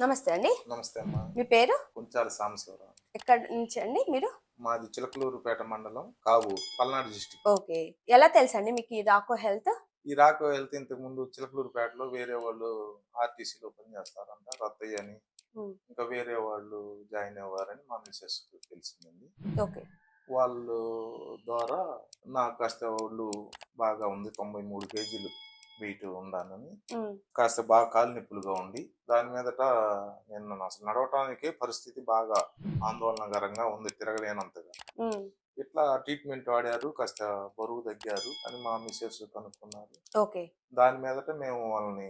నమస్తే అండి. నమస్తే అమ్మా. మీ పేరు? కొంచాల సాంబశివరావు. ఎక్కడి నుంచి అండి మీరు? మాది చిలకలూరుపేట మండలం కావు పల్నాడు డిస్టిక్. ఓకే. ఎలా తెలుసండి మీకు ఈ రాకో హెల్త్? ఈ రాక వెళ్తే ఇంతకు ముందు చిలకలూరుపేటలో వేరే వాళ్ళు ఆర్టీసీలో పనిచేస్తారంట రత్తయ్య అని. ఇంకా వేరే వాళ్ళు జాయిన్ అవ్వారని మా మిస్సెస్ తెలిసిందండి. ఓకే. వాళ్ళు ద్వారా నాకు కాస్త వాళ్ళు బాగా ఉంది తొంభై మూడు కేజీలు. వెయిట్ ఉండాలని. కాస్త బాగా కాలు నొప్పులుగా ఉండి దాని మీదట నేను అసలు నడవటానికే పరిస్థితి బాగా ఆందోళనకరంగా ఉంది తిరగలేనంతగా. ఇట్లా ట్రీట్మెంట్ వాడారు కాస్త బరువు తగ్గారు అని మా మిస్సెస్ కనుక్కున్నారు. దాని మీదట మేము వాళ్ళని.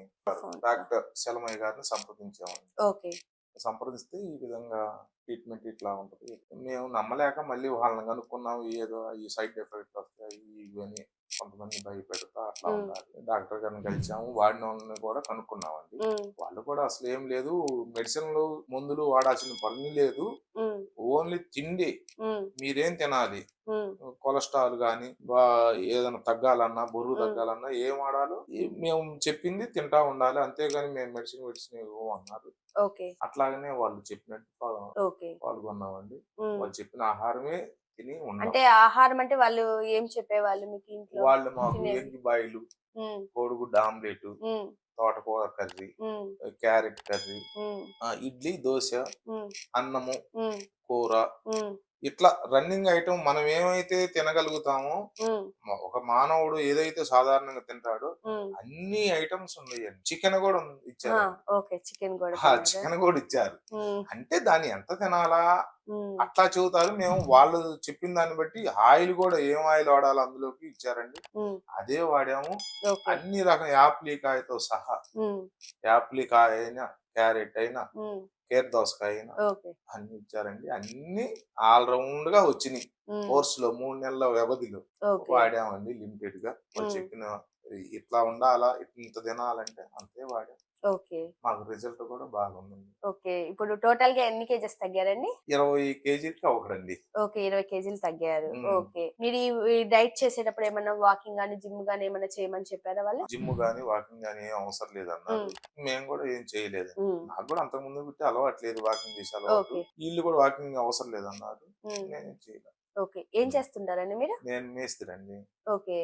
డాక్టర్ శలమయ్య గారిని సంప్రదించాము ఓకే. సంప్రదిస్తే ఈ విధంగా ట్రీట్మెంట్ ఇట్లా ఉంటుంది. మేము నమ్మలేక మళ్ళీ వాళ్ళని కనుక్కున్నాం ఏదో ఈ సైడ్ ఎఫెక్ట్ వస్తాయి ఇవన్నీ కొంతమంది భయపెడతా అట్లా. ఉండాలి. డాక్టర్ గారిని కలిసాము వాడిన వాళ్ళని కూడా కనుక్కున్నామండి. వాళ్ళు కూడా అసలు ఏం లేదు మెడిసిన్లు మందులు వాడాల్సిన పని లేదు. ఓన్లీ తిండి. మీరేం తినాలి? కొలెస్ట్రాల్ కానీ ఏదైనా తగ్గాలన్నా బరువు. తగ్గాలన్నా ఏం వాడాలో మేము చెప్పింది తింటా ఉండాలి. అంతేగాని మేము మెడిసిన్ మెడిసిన్ అన్నారు. అట్లాగనే వాళ్ళు చెప్పినట్టు పాల్గొన్నామండి. వాళ్ళు చెప్పిన ఆహారమే తిని అంటే ఆహారం అంటే వాళ్ళు ఏం చెప్పేవాళ్ళు మీకు ఇంట్లో? వాళ్ళు మాకు. ఎంగి బాయిలు కోడిగుడ్డు ఆమ్లెట్ తోటకూర curry carrot curry idli dosa అన్నము కూర ఇట్లా రన్నింగ్ ఐటమ్ మనం ఏమైతే తినగలుగుతామో ఒక మానవుడు ఏదైతే సాధారణంగా తింటాడో. అన్ని ఐటమ్స్ ఉన్నాయండి. చికెన్ కూడా ఇచ్చారు. చికెన్ కూడా ఇచ్చారు. అంటే దాన్ని ఎంత తినాలా? అట్లా చెబుతారు. మేము వాళ్ళు చెప్పిన దాన్ని బట్టి ఆయిల్ కూడా ఏం ఆయిల్ వాడాలో అందులోకి ఇచ్చారండి. అదే వాడాము. అన్ని రకం యాప్లికాయతో సహా. యాప్లికాయ క్యారెట్ అయినా కేర్ దోసకాయ అయినా అన్ని ఇచ్చారండి. అన్ని ఆల్ రౌండ్గా వచ్చినాయి. కోర్స్లో మూడు నెలల వ్యవధిలో వాడామండి లిమిటెడ్గా వాళ్ళు. చెప్పిన ఇట్లా ఉండాలా? ఇంత తినాలంటే అంతే వాడాం. ఓకే. మాకు రిజల్ట్ కూడా బాగుందండి. ఓకే. ఇప్పుడు టోటల్గా ఎన్ని కేజెస్ తగ్గారండి? ఇరవై కేజీలకి ఒకడండి ఓకే. ఇరవై కేజీలు తగ్గారు. ఓకే. మీరు ఈ డైట్ చేసేటప్పుడు ఏమన్నా వాకింగ్ గానీ జిమ్ గానీ ఏమన్నా చేయమని చెప్పారా వాళ్ళు? జిమ్ గానీ వాకింగ్ గానీ ఏం అవసరం లేదన్నారు. మేము. కూడా ఏం చేయలేదు. నాకు కూడా అంతకు ముందు పెట్టి అలవాట్లేదు వాకింగ్ చేసే అలవాటు. వీళ్ళు కూడా వాకింగ్ అవసరం లేదన్నారు. నేను చేయలేదు ఓకే. ఏం చేస్తుంటారండి మీరు? నేను మేస్త్రండి ఓకే.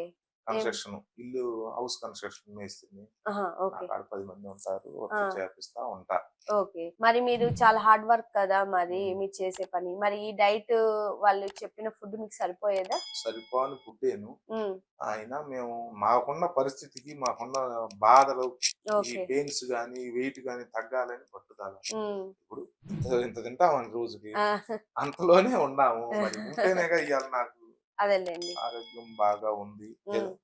కన్స్ట్రక్షన్ ఇల్లు హౌస్ కన్స్ట్రక్షన్ మేస్త్రిని. నాకు పది మంది ఉంటారు. చేపిస్తా ఉంటా. ఓకే. మరి మీరు చాలా హార్డ్ వర్క్ కదా మరి మీరు చేసే పని. మరి ఈ డైట్ వాళ్ళు చెప్పిన ఫుడ్ మీకు సరిపోయేదా? సరిపోని పుట్టేను మ్మ్. అయినా మేము మాకున్న పరిస్థితికి మాకున్న బాధలు ఈ పెయిన్స్ గానీ వెయిట్ గానీ తగ్గాలని పట్టుదల. ఇప్పుడు ఇంత తింటామని రోజుకి. అంతలోనే ఉన్నాము. మరి ఉంటేనేగా ఇవాళ నాకు. అదేలేండి. ఆరోగ్యం బాగా ఉంది.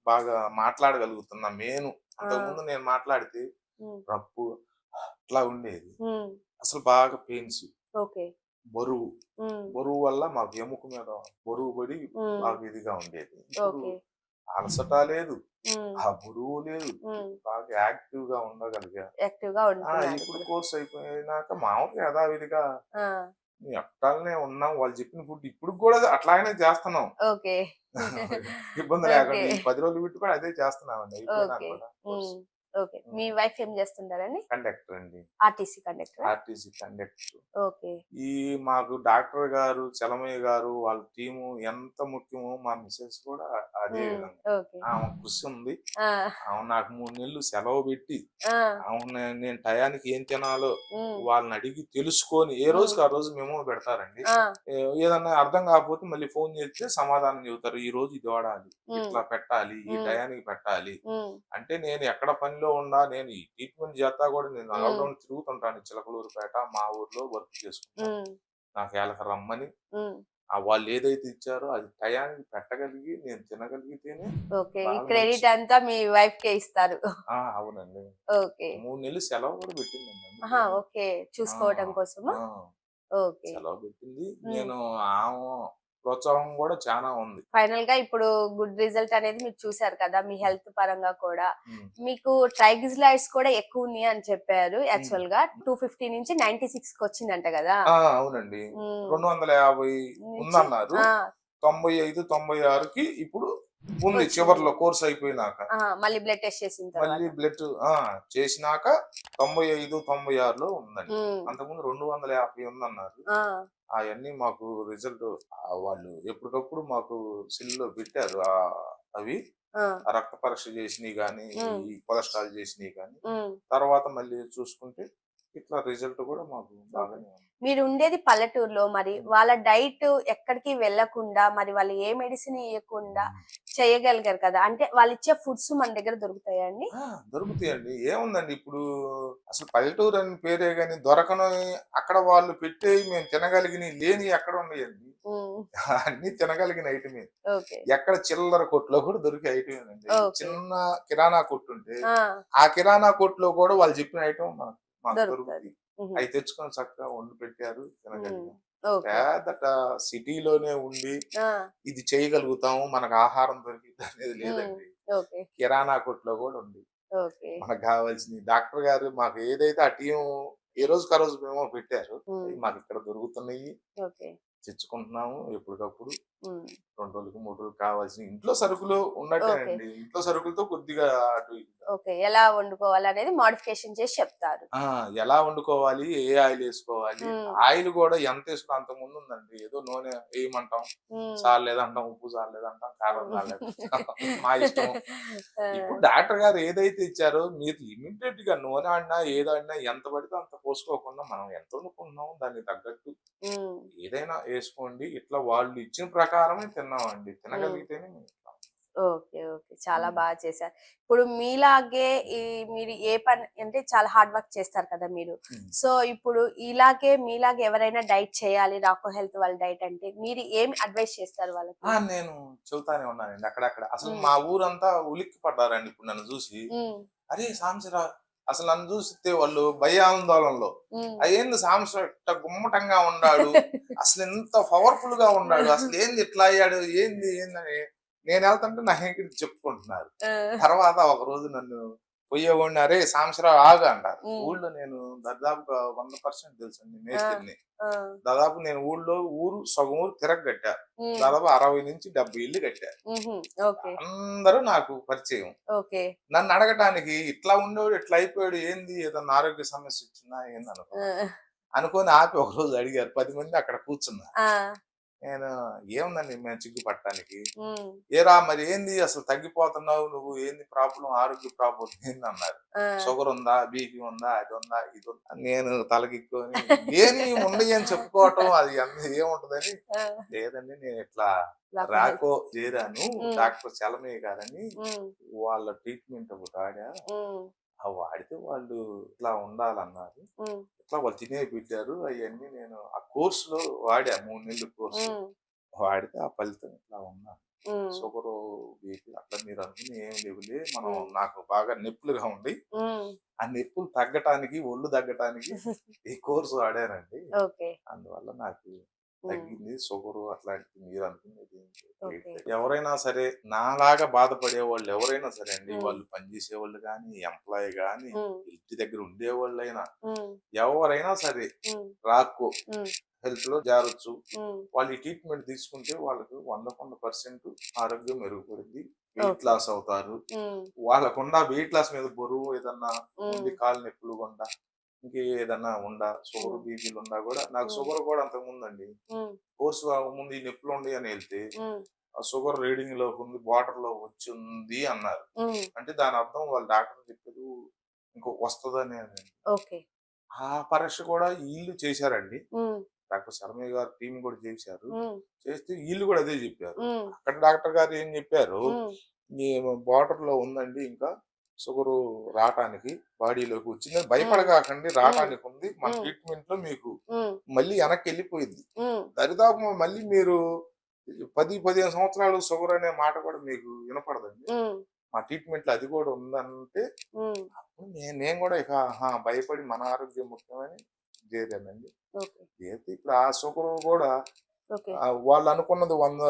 బాగా మాట్లాడగలుగుతున్నా నేను. అంతకుముందు నేను మాట్లాడితే. రప్పు అట్లా ఉండేది. అసలు బాగా పెయిన్స్. బరువు. బరువు వల్ల మాకు ఎముక మీద బరువు పడి. బాగా ఇదిగా ఉండేది. అలసట లేదు. ఆ బరువు లేదు. బాగా యాక్టివ్గా ఉండగలిగా ఇప్పుడు. కోర్స్ అయిపోయినాక మామూలుగా యథావిధిగా ఎట్టాలనే ఉన్నాం వాళ్ళు చెప్పిన ఫుడ్ ఇప్పుడు కూడా అట్లాగనే చేస్తున్నాం ఇబ్బంది లేకుండా. ఈ పది రోజులు పెట్టి కూడా అదే. కూడా మ్మ్. ఓకే. మీ వైఫ్ ఏం చేస్తుంటారండి? కండక్టర్ అండి. RTC conductor? RTC conductor. Okay. ఈ మాకు డాక్టర్ గారు చలమయ్య గారు వాళ్ళ టీము ఎంత ముఖ్యమో మా మిసెస్ కూడా అదే ఆమె కృషి ఉంది ఆమె నాకు మూడు నెలలు సెలవు పెట్టి ఆమె నేను టయానికి ఏం తినాలో. వాళ్ళని అడిగి తెలుసుకొని ఏ రోజుకి ఆ రోజు మేము పెడతారండి. ఏదన్నా అర్థం కాకపోతే మళ్ళీ ఫోన్ చేస్తే సమాధానం చెబుతారు. ఈ రోజు ఇది వాడాలి. ఇట్లా పెట్టాలి. ఈ. టయానికి పెట్టాలి. అంటే నేను ఎక్కడ పనిలో ఉన్నా నేను ఈ ట్రీట్మెంట్ చేస్తా కూడా నేను. లాక్డౌన్ తిరుగుతుంటాను. చిలకలూరుపేట మా ఊర్లో వర్క్ చేసుకుంటాను. నాకు ఏళ్ళకి రమ్మని. వాళ్ళు ఏదైతే ఇచ్చారో అది టయానికి పెట్టగలిగి నేను తినగలిగితేనే క్రెడిట్ అంతా మీ వైఫ్ కే ఇస్తారు అవునండి. ఓకే. మూడు నెలలు సెలవు కూడా పెట్టిందండి. ఆహా, ఓకే. కోసమా? ఆ, ఓకే. సెలవు పెట్టింది. నేను ఆమె ప్రోత్సాహం కూడా చాలా ఉంది. ఫైనల్గా ఇప్పుడు గుడ్ రిజల్ట్ అనేది మీరు చూసారు కదా మీ హెల్త్ పరంగా కూడా. మీకు ట్రైగ్లిజరైడ్స్ కూడా ఎక్కువ ఉన్నాయి అని చెప్పారు యాక్చువల్గా టూ ఫిఫ్టీ నుంచి నైన్టీ సిక్స్కి వచ్చిందంట కదా. అవునండి. రెండు వందల యాభై ఉందన్నారు. తొంభై ఐదు తొంభై ఆరుకి ఇప్పుడు ఉంది. చివర్లో కోర్స్ అయిపోయినాక. మళ్ళీ బ్లడ్ టెస్ట్ చేసిన మళ్ళీ బ్లడ్ చేసినాక తొంభై ఐదు తొంభై ఆరులో ఉందండి. అంతకుముందు రెండు వందల యాభై ఉందన్నారు. అవన్నీ మాకు రిజల్ట్ వాళ్ళు ఎప్పటికప్పుడు మాకు సిల్లో పెట్టారు. అవి రక్త పరీక్ష చేసినవి కానీ. ఈ కొలెస్ట్రాల్ చేసినవి కానీ. తర్వాత మళ్ళీ చూసుకుంటే ఇట్లా రిజల్ట్ కూడా మాకు బాగానే ఉంది. మీరు ఉండేది పల్లెటూరులో మరి వాళ్ళ డైట్ ఎక్కడికి వెళ్ళకుండా మరి వాళ్ళు ఏ మెడిసిన్ ఇవ్వకుండా చేయగలిగారు కదా. అంటే వాళ్ళు ఇచ్చే ఫుడ్స్ మన దగ్గర దొరుకుతాయండి దొరుకుతాయండి. ఏముందండి ఇప్పుడు అసలు పల్లెటూరు అని పేరే గాని దొరకని అక్కడ వాళ్ళు పెట్టే మేము తినగలిగిన లేని ఎక్కడ ఉన్నాయండి? అన్ని తినగలిగిన ఐటమే. ఎక్కడ చిల్లర కొట్లో కూడా దొరికే ఐటమే అండి. Okay. చిన్న కిరాణా కొట్టు ఉంటే ఆ. కిరాణా కొట్లో కూడా వాళ్ళు చెప్పిన ఐటమ్ మాకు మాకు. దొరుకుతుంది. అవి తెచ్చుకొని చక్కగా వండి పెట్టారు తినగలిగాం పేదట సిటీలోనే ఉండి ఇది చేయగలుగుతాము మనకు ఆహారం దొరికింది అనేది లేదండి. కిరాణా కొట్లో కూడా ఉంది. మనకు కావాల్సింది డాక్టర్ గారు మాకు ఏదైతే ఆ టీం ఏ రోజుకి ఆ రోజు మేము పెట్టారు. మాకు ఇక్కడ దొరుకుతున్నాయి. తెచ్చుకుంటున్నాము ఎప్పటికప్పుడు. రెండు రోజులకు మూడు రోజులకు కావాల్సిన ఇంట్లో సరుకులు ఉన్నట్టేనండి ఇంట్లో సరుకులతో కొద్దిగా అటు. ఓకే. ఎలా వండుకోవాలి అనేది మోడిఫికేషన్ చేసి చెప్తారు. ఎలా వండుకోవాలి ఏ ఆయిల్ వేసుకోవాలి. ఆయిల్ కూడా ఎంత వేసుకో అంత ముందు ఉందండి. ఏదో నూనె వేయమంటాం. చాలేదంటాం ఉప్పు చాలేదంటాం కారం చాలేదంటాం మా ఇష్టం. ఇప్పుడు డాక్టర్ గారు ఏదైతే ఇచ్చారో మీరు లిమిటెడ్గా నూనె ఆడినా ఏదైనా ఎంత పడితే అంత పోసుకోకుండా మనం ఎంత వండుకుంటున్నాం దానికి తగ్గట్టు. ఏదైనా వేసుకోండి. ఇట్లా వాళ్ళు ఇచ్చిన ప్రకారమే తిన్నామండి. తినగలిగితేనే. ఓకే. ఓకే. చాలా. బాగా చేశారు. ఇప్పుడు మీలాగే ఈ మీరు ఏ పని అంటే చాలా హార్డ్ వర్క్ చేస్తారు కదా మీరు. సో ఇప్పుడు ఇలాగే మీలాగే ఎవరైనా డైట్ చేయాలి రాకో హెల్త్ వాళ్ళ డైట్ అంటే మీరు ఏమి అడ్వైస్ చేస్తారు వాళ్ళకి? నేను చెబుతానే ఉన్నానండి అక్కడక్కడ. అసలు. మా ఊరంతా ఉలిక్కి పడ్డారండి ఇప్పుడు నన్ను చూసి. అరే! సాంసరా అసలు నన్ను చూస్తే వాళ్ళు భయాందోళనలో. అయ్యింది సాంసరా ఇట్ట గుమ్మటంగా ఉన్నాడు అసలు ఎంత పవర్ఫుల్గా ఉన్నాడు అసలు ఏంది ఇట్లా అయ్యాడు? ఏంది? ఏందని నేను వెళ్తుంటే నా ఇక్కడ చెప్పుకుంటున్నారు. తర్వాత ఒక రోజు నన్ను పోయేవాడిని అరే సాంసరావు ఆగు అంటారు. ఊళ్ళో నేను దాదాపు వంద పర్సెంట్ తెలుసు మేస్త్రిని. దాదాపు నేను ఊళ్ళో ఊరు సగం ఊరు తిరగట్టా దాదాపు అరవై నుంచి డెబ్బై ఇల్లు కట్టా. ఉహుం, ఓకే. అందరూ నాకు పరిచయం. నన్ను అడగటానికి ఇట్లా ఉండేవాడు ఇట్లా అయిపోయాడు ఏంది? ఏదన్నా ఆరోగ్య సమస్య వచ్చిందా? ఏంది అనుకో అనుకొని ఆపి ఒక రోజు అడిగారు. పది మంది అక్కడ కూర్చున్నా ఆ, నేను ఏముందండి మేము చిగ్గు పట్టడానికి ఉమ్, ఏరా మరి ఏంది అసలు తగ్గిపోతున్నావు నువ్వు? ఏంది ప్రాబ్లం ఆరోగ్య ప్రాబ్లం ఏంది అన్నారు. షుగర్ ఉందా? బీపీ ఉందా? అది ఉందా? ఇది ఉందా? నేను తలకిక్కొని ఏమి ఉన్నాయి అని చెప్పుకోవటం అది ఏముంటదని లేదండి నేను ఇట్లా రాకో చేరాను. డాక్టర్ చలమయ్య గారని వాళ్ళ ట్రీట్మెంట్ ఒకటి ఆడా ఆ వాడితే వాళ్ళు ఇట్లా ఉండాలన్నారు. ఇట్లా వాళ్ళు తినే పెట్టారు అవన్నీ నేను ఆ కోర్సులో వాడా మూడు నెలల కోర్సు వాడితే ఆ ఫలితం ఇట్లా ఉన్నా ఉమ్, షుగర్ బీపీ అట్లా మీరు అనుకుని ఏం లేవులే మనం. నాకు బాగా నొప్పులుగా ఉండి ఆ నొప్పులు తగ్గటానికి ఒళ్ళు తగ్గటానికి ఈ కోర్సు వాడానండి. అందువల్ల నాకు తగ్గింది. షుగర్ అట్లాంటివి మీరు అనుకునేది. ఎవరైనా సరే నాలాగా బాధపడే వాళ్ళు ఎవరైనా సరే అండి. వాళ్ళు పనిచేసే వాళ్ళు కానీ ఎంప్లాయ్ కానీ ఇంటి దగ్గర ఉండేవాళ్ళైనా ఉమ్, ఎవరైనా సరే రాకు హెల్త్లో జారొచ్చు. వాళ్ళు ఈ ట్రీట్మెంట్ తీసుకుంటే వాళ్ళకు వంద పర్సెంట్ ఆరోగ్యం మెరుగుపడింది. వెయిట్. లాస్ అవుతారు. వాళ్ళకుండా వెయిట్ లాస్ మీద బరువు ఏదన్నా కాలు నొప్పులు కొండ ఇంకే ఏదన్నా ఉండా షుగర్. బీపీలు ఉండా కూడా నాకు. షుగర్ కూడా అంతకు ముందండి. కోర్సు ముందు ఈ నొప్పులు ఉండి అని వెళ్తే ఆ షుగర్ రీడింగ్లో ఉంది బార్డర్లో వచ్చింది అన్నారు. అంటే దాని అర్థం వాళ్ళ డాక్టర్ చెప్పారు ఇంకో వస్తుందని అని ఆ పరీక్ష కూడా వీళ్ళు చేశారండి. డాక్టర్ శర్మయ్య గారు టీం కూడా చేశారు. చేస్తే వీళ్ళు కూడా అదే చెప్పారు. అక్కడ డాక్టర్ గారు ఏం చెప్పారు? బార్డర్లో ఉందండి ఇంకా షుగర్ రావటానికి బాడీలోకి వచ్చింది భయపడగాకండి రావటానికి ఉంది. మన. ట్రీట్మెంట్లో మీకు మళ్ళీ వెనక్కి వెళ్ళిపోయింది దరిదాపు మళ్ళీ మీరు పది పదిహేను సంవత్సరాలు షుగర్ అనే మాట కూడా మీకు వినపడదండి. మా ట్రీట్మెంట్లో అది కూడా ఉందంటే నేను కూడా ఇక భయపడి మన ఆరోగ్యం ముఖ్యమని చేరానండి. చేస్తే ఇప్పుడు ఆ షుగర్ కూడా వాళ్ళు అనుకున్నది వంద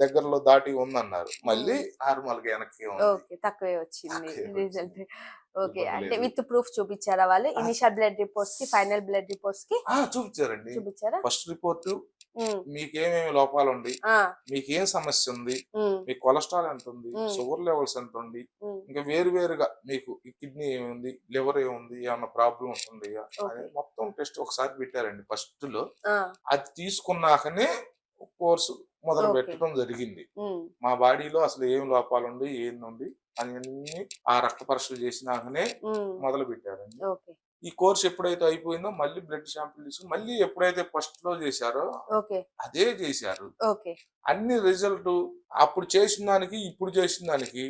దగ్గరలో దాటి ఉందన్నారు. మళ్ళీ నార్మల్గా వెనక్కి ఓకే. తక్కువే వచ్చింది. Result okay. అంటే. విత్ ప్రూఫ్ చూపించారా వాళ్ళు. ఇనిషియల్ బ్లడ్ రిపోర్ట్స్కి ఫైనల్ బ్లడ్ రిపోర్ట్స్కి చూపించారండి. చూపించారా? ఫస్ట్ రిపోర్ట్ మీకేమేమి లోపాలు ఉంది మీకు ఏం సమస్య ఉంది మీ కొలెస్ట్రాల్ ఎంత ఉంది. షుగర్ లెవెల్స్ ఎంత ఉంది ఇంకా వేరు వేరుగా మీకు ఈ కిడ్నీ ఏముంది? లివర్ ఏముంది? ఏమన్నా Okay. అని మొత్తం టెస్ట్ ఒకసారి పెట్టారండి ఫస్ట్లో అది తీసుకున్నాకనే కోర్సు మొదలు. పెట్టడం జరిగింది. మా బాడీలో అసలు ఏం లోపాలు ఉంది ఏంది అన్ని ఆ రక్త పరీక్షలు చేసినాకనే మొదలు పెట్టారండి ఓకే. ఈ కోర్స్ ఎప్పుడైతే అయిపోయిందో మళ్ళీ బ్లడ్ శాంపిల్ తీసుకుని మళ్ళీ ఎప్పుడైతే ఫస్ట్లో చేశారో అదే చేశారు. అన్ని రిజల్ట్ అప్పుడు చేసిన దానికి ఇప్పుడు చేసిన దానికి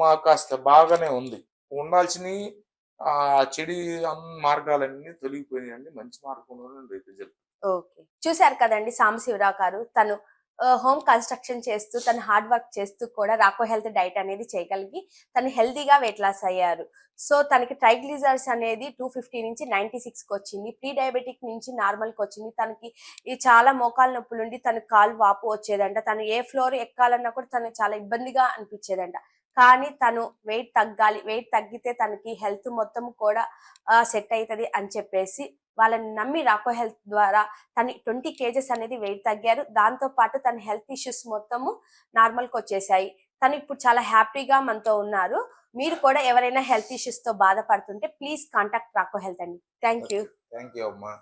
మా కాస్త బాగానే ఉంది. ఉండాల్సిన ఆ చెడి మార్గాలన్నీ తొలగిపోయినాయండి. మంచి మార్గంలోనే రిజల్ట్. ఓకే. చూశారు కదండి సాంబశివరావు గారు తను హోమ్ కన్స్ట్రక్షన్ చేస్తూ తను హార్డ్ వర్క్ చేస్తూ కూడా రాకో హెల్త్ డైట్ అనేది చేయగలిగి తను హెల్తీగా వెయిట్ లాస్ అయ్యారు. సో తనకి ట్రైగ్లిజర్స్ అనేది టూ ఫిఫ్టీ నుంచి నైన్టీ సిక్స్కి వచ్చింది. ప్రీ డయాబెటిక్ నుంచి నార్మల్కి వచ్చింది. తనకి ఈ చాలా మోకాలు నొప్పులు ఉండి కాలు వాపు వచ్చేదంట. తను ఏ ఫ్లోర్ ఎక్కాలన్నా కూడా తనకు చాలా ఇబ్బందిగా అనిపించేదంట. కానీ తను వెయిట్ తగ్గాలి వెయిట్ తగ్గితే తనకి హెల్త్ మొత్తం కూడా సెట్ అవుతుంది అని చెప్పేసి వాళ్ళని నమ్మి రాకో హెల్త్ ద్వారా తను ట్వంటీ కేజెస్ అనేది వెయిట్ తగ్గారు. దాంతో పాటు తన హెల్త్ ఇష్యూస్ మొత్తము నార్మల్కి వచ్చేసాయి. తను ఇప్పుడు చాలా హ్యాపీగా మనతో ఉన్నారు. మీరు కూడా ఎవరైనా హెల్త్ ఇష్యూస్తో బాధపడుతుంటే ప్లీజ్ కాంటాక్ట్ రాకో హెల్త్ అండి. థ్యాంక్ యూ థ్యాంక్ యూ అమ్మా.